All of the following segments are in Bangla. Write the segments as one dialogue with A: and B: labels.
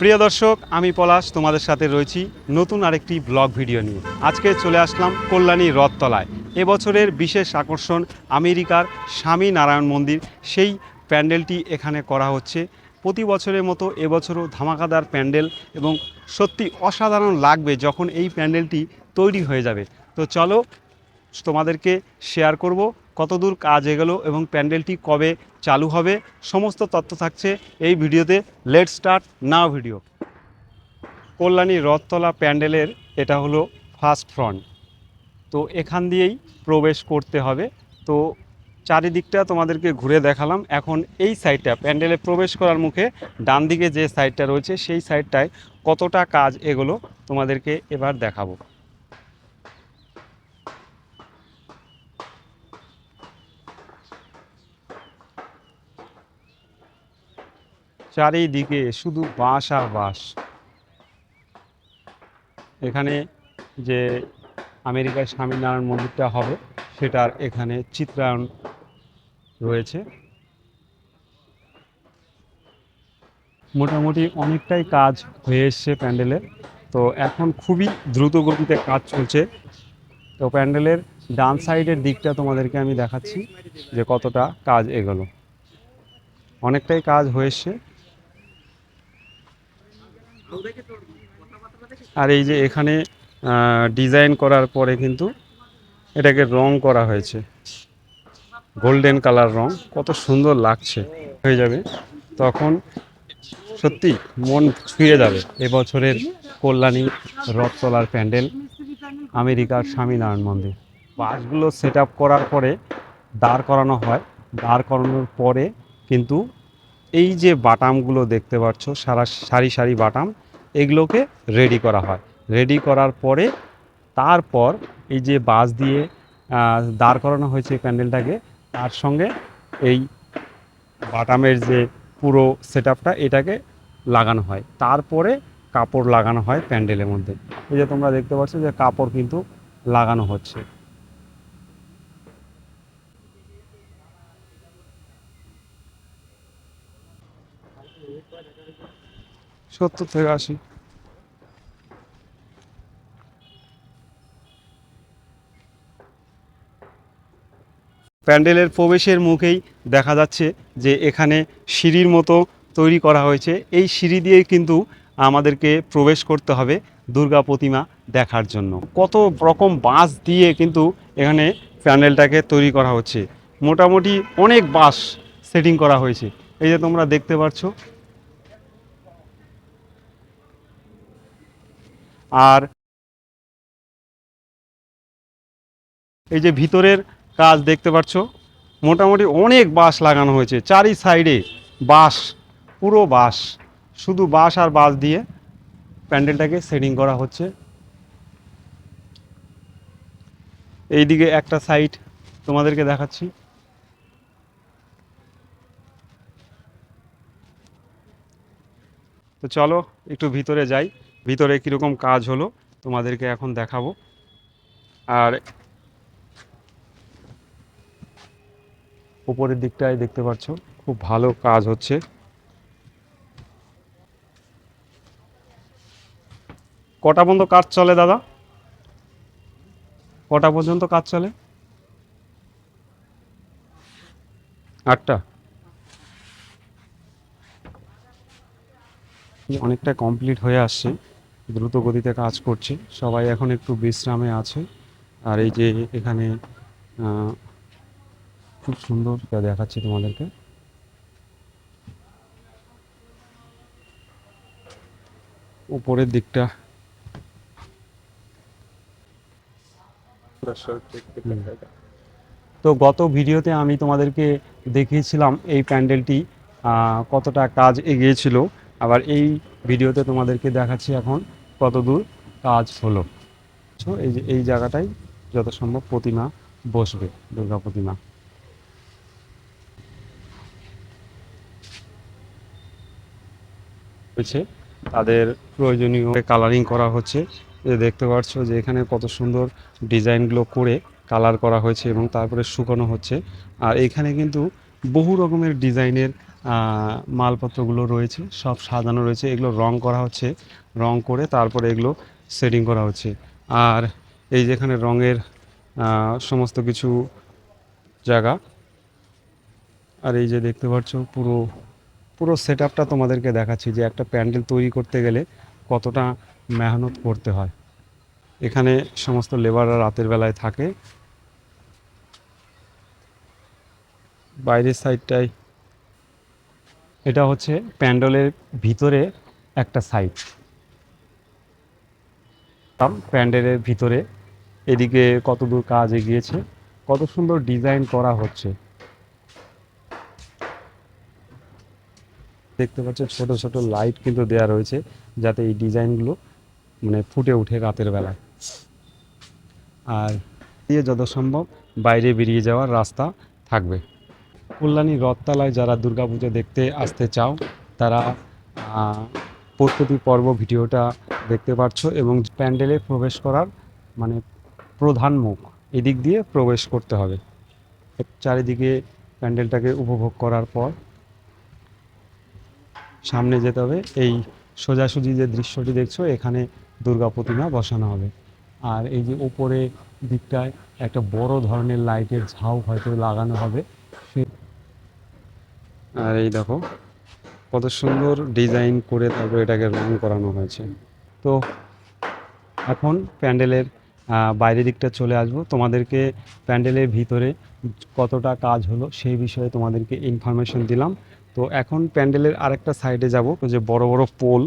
A: প্রিয় দর্শক, আমি পলাশ, তোমাদের সাথে রয়েছি নতুন আরেকটি ব্লগ ভিডিও নিয়ে। আজকে চলে আসলাম কল্যাণী রথতলায়। এবছরের বিশেষ আকর্ষণ আমেরিকার স্বামী নারায়ণ মন্দির। সেই প্যান্ডেলটি এখানে করা হচ্ছে। প্রতি বছরের মতো এবছরও ধামাকাদার প্যান্ডেল এবং সত্যি অসাধারণ লাগবে যখন এই প্যান্ডেলটি তৈরি হয়ে যাবে। তো চলো তোমাদেরকে শেয়ার করব। কতদূর কাজ এগোলো এবং প্যান্ডেলটি কবে চালু হবে, সমস্ত তথ্য থাকছে এই ভিডিওতে। Let start now video Kalyani Rathtala প্যান্ডেলের এটা হলো ফার্স্ট ফ্রন্ট তো এখান দিয়েই প্রবেশ করতে হবে। তো চারিদিকটা তোমাদেরকে ঘুরে দেখালাম। এখন এই সাইডটা প্যান্ডেলে প্রবেশ করার মুখে ডান দিকে যে সাইডটা রয়েছে, সেই সাইডটায় কতটা কাজ এগুলো তোমাদেরকে এবার দেখাবো। চারিদিকে শুধু বাঁশ আর বাঁশ। এখানে যে আমেরিকার স্বামীনারায়ণ মন্দিরটা হবে, সেটার এখানে চিত্রায়ন রয়েছে। মোটামুটি অনেকটাই কাজ হয়ে এসছে প্যান্ডেলের। তো এখন খুবই দ্রুত গতিতে কাজ চলছে। তো প্যান্ডেলের ডান সাইডের দিকটা তোমাদেরকে আমি দেখাচ্ছি যে কতটা কাজ এগোলো। অনেকটাই কাজ হয়ে এসছে। আর এই যে এখানে ডিজাইন করার পরে কিন্তু এটাকে রং করা হয়েছে। গোল্ডেন কালার রং। কত সুন্দর লাগছে। হয়ে যাবে। তখন সত্যি মন ছুঁয়ে যাবে। এবছরের কল্যাণী রথতলার প্যান্ডেল আমেরিকার স্বামীনারায়ণ মন্দির। বাসগুলো সেট করার পরে দাঁড় করানো হয়। দাঁড় করানোর পরে কিন্তু এই যে বাটামগুলো দেখতে পাচ্ছ, সারা সারি সারি বাটাম, এগুলোকে রেডি করা হয়। রেডি করার পরে, তারপর এই যে বাস দিয়ে দাঁড় করানো হয়েছে প্যান্ডেলটাকে, তার সঙ্গে এই বাটামের যে পুরো সেট এটাকে লাগানো হয়। তারপরে কাপড় লাগানো হয় প্যান্ডেলের মধ্যে। এই যে তোমরা দেখতে পাচ্ছ যে কাপড় কিন্তু লাগানো হচ্ছে। সত্তর থেকে আশি। প্যান্ডেলের প্রবেশের মুখেই দেখা যাচ্ছে যে এখানে সিঁড়ির মতো তৈরি করা হয়েছে। এই সিঁড়ি দিয়ে কিন্তু আমাদেরকে প্রবেশ করতে হবে দুর্গা প্রতিমা দেখার জন্য। কত রকম বাঁশ দিয়ে কিন্তু এখানে প্যান্ডেলটাকে তৈরি করা হচ্ছে। মোটামুটি অনেক বাঁশ সেটিং করা হয়েছে। এই যে তোমরা দেখতে পাচ্ছ। আর এই যে ভিতরের কাজ দেখতে পাচ্ছ, মোটামুটি অনেক বাঁশ লাগানো হয়েছে। চারি সাইডে বাঁশ, পুরো বাঁশ। শুধু বাঁশ আর বাঁশ দিয়ে প্যান্ডেলটাকে সেটিং করা হচ্ছে। এইদিকে একটা সাইড তোমাদেরকে দেখাচ্ছি। তো চলো, একটু ভিতরে যাই। ভিতরে কীরকম কাজ হলো, তোমাদেরকে এখন দেখাবো। আর উপরের দিকটায় দেখতে পাচ্ছ, খুব ভালো কাজ হচ্ছে। কটা পর্যন্ত কাজ চলে দাদা? কটা পর্যন্ত কাজ চলে? আটটা? অনেকটা কমপ্লিট হয়ে আসছে, দ্রুত গতিতে কাজ করছে। সবাই এখন একটু বিশ্রামে আছে। আর এই যে এখানে খুব সুন্দর দেখাচ্ছি তোমাদেরকে। উপরের দিকটা। তো গত ভিডিওতে আমি তোমাদেরকে দেখিয়েছিলাম এই প্যান্ডেলটি কতটা কাজ এগিয়েছিল। আবার এই ভিডিওতে তোমাদেরকে দেখাচ্ছি এখন কতদূর কাজ হলো। এই যে, এই জায়গাটাই যত সম্ভব প্রতিমা বসবে, দুর্গা প্রতিমা। হয়েছে। তাদের প্রয়োজনীয় কালারিং করা হচ্ছে। দেখতে পাচ্ছ যে এখানে কত সুন্দর ডিজাইনগুলো করে কালার করা হয়েছে এবং তারপরে শুকানো হচ্ছে। আর এখানে কিন্তু বহু রকমের ডিজাইনের মালপত্রগুলো রয়েছে, সব সাজানো রয়েছে। এগুলো রং করা হচ্ছে, রং করে তারপরে এগুলো সেটিং করা হচ্ছে। আর এই যেখানে রঙের সমস্ত কিছু জায়গা, আর এই যে দেখতে পাচ্ছ পুরো পুরো সেট আপটা তোমাদেরকে দেখাচ্ছি যে একটা প্যান্ডেল তৈরি করতে গেলে কতটা মেহনত করতে হয়। এখানে সমস্ত লেবাররা রাতের বেলায় থাকে। বাইরের সাইডটাই এটা হচ্ছে প্যান্ডেলের ভিতরে একটা সাইড প্যান্ডেলের ভিতরে এদিকে কত দূর কাজ এগিয়েছে, কত সুন্দর ডিজাইন করা হচ্ছে। দেখতে পাচ্ছ ছোট ছোট লাইট কিন্তু দেয়া রয়েছে, যাতে এই ডিজাইনগুলো মানে ফুটে ওঠে রাতের বেলায় আর দিয়ে যত সম্ভব বাইরে বেরিয়ে যাওয়ার রাস্তা থাকবে। কল্যাণী রথতলায় যারা দুর্গাপুজো দেখতে আসতে চাও, তারা প্রস্তুতি পর্ব ভিডিওটা দেখতে পাচ্ছ এবং প্যান্ডেলে প্রবেশ করার মানে প্রধান মুখ এদিক দিয়ে প্রবেশ করতে হবে। চারিদিকে প্যান্ডেলটাকে উপভোগ করার পর সামনে যেতে হবে। এই সোজাসুজি যে দৃশ্যটি দেখছ, এখানে দুর্গা প্রতিমা বসানো হবে। আর এই যে উপরে দিকটায় একটা বড় ধরনের লাইটের ঝাউ হয়তো লাগানো হবে। সে- আর এই দেখো, কত সুন্দর ডিজাইন করে তারপর এটাকে রং করানো হয়েছে। তো এখন প্যান্ডেলের বাইরের দিকটা চলে আসব। তোমাদেরকে প্যান্ডেলের ভিতরে কতটা কাজ হলো সেই বিষয়ে তোমাদেরকে ইনফরমেশন দিলাম। তো এখন প্যান্ডেলের আরেকটা সাইডে যাব যে বড় বড় পোল,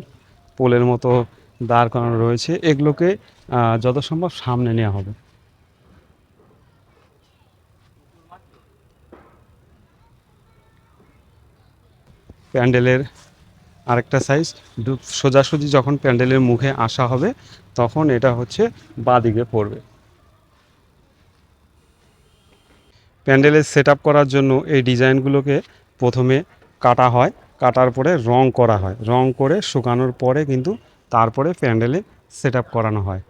A: পোলের মতো দাঁড় করানো রয়েছে। এগুলোকে যত সম্ভব সামনে নেওয়া হবে। প্যান্ডেলের আরেকটা সাইজ সোজাসুজি যখন প্যান্ডেলের মুখে আসা হবে, তখন এটা হচ্ছে বাঁদিকে পড়বে। প্যান্ডেলের সেট করার জন্য এই ডিজাইনগুলোকে প্রথমে কাটা হয়। কাটার পরে রং করা হয়। রং করে শুকানোর পরে কিন্তু তারপরে প্যান্ডেলে সেট করানো হয়।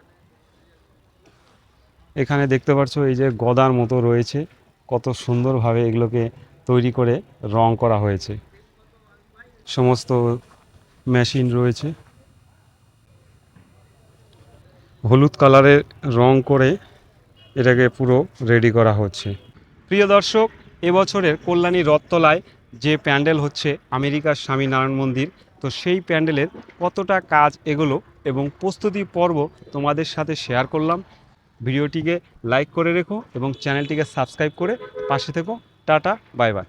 A: এখানে দেখতে পাচ্ছ এই যে গদার মতো রয়েছে। কত সুন্দরভাবে এগুলোকে তৈরি করে রং করা হয়েছে। সমস্ত মেশিন রয়েছে। হলুদ কালারের রং করে এটাকে পুরো রেডি করা হচ্ছে। প্রিয় দর্শক, এবছরের কল্যাণী রথতলায় যে প্যান্ডেল হচ্ছে আমেরিকার স্বামীনারায়ণ মন্দির, তো সেই প্যান্ডেলের কতটা কাজ এগুলো এবং প্রস্তুতি পর্ব তোমাদের সাথে শেয়ার করলাম। ভিডিওটিকে লাইক করে রেখো এবং চ্যানেলটিকে সাবস্ক্রাইব করে পাশে থেকো। Tata bye bye